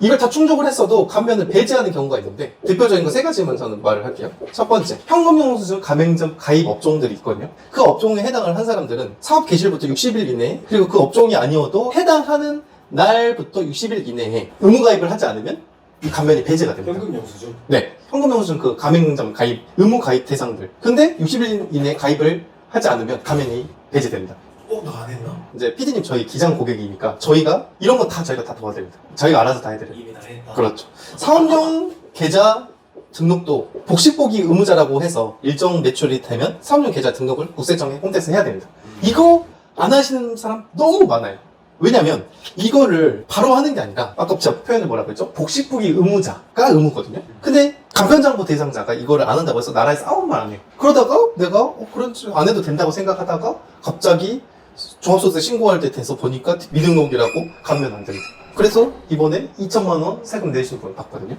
이걸 다 충족을 했어도 감면을 배제하는 경우가 있는데 대표적인 거 세 가지만 저는 말을 할게요. 첫 번째, 현금영수증 가맹점 가입 업종들이 있거든요. 그 업종에 해당을 한 사람들은 사업 개시일부터 60일 이내에 그리고 그 업종이 아니어도 해당하는 날부터 60일 이내에 의무 가입을 하지 않으면 이 감면이 배제가 됩니다. 현금 영수증. 네. 현금 영수증 그 가맹점 가입, 의무 가입 대상들. 근데 60일 이내에 가입을 하지 않으면 감면이 배제됩니다. 어, 나 안 했나? 이제 PD님 저희 기장 고객이니까 저희가 이런 거다 저희가 다 도와드립니다. 저희가 알아서 다 해드려요. 이미 다 했다. 그렇죠. 사업용 계좌 등록도 복식 보기 의무자라고 해서 일정 매출이 되면 사업용 계좌 등록을 국세청에 홈택스 해야 됩니다. 이거 안 하시는 사람 너무 많아요. 왜냐면 이거를 바로 하는 게 아니라 아까 제가 표현을 뭐라고 했죠? 복식 보기 의무자가 의무거든요. 근데 간편정보 대상자가 이거를 안 한다고 해서 나라에 싸움만 안 해요. 그러다가 내가 어, 그런 줄 안 해도 된다고 생각하다가 갑자기 종합소득세 신고할 때 돼서 보니까 미등록이라고 감면 안 됩니다. 그래서 이번에 2천만 원 세금 내신 분 봤거든요.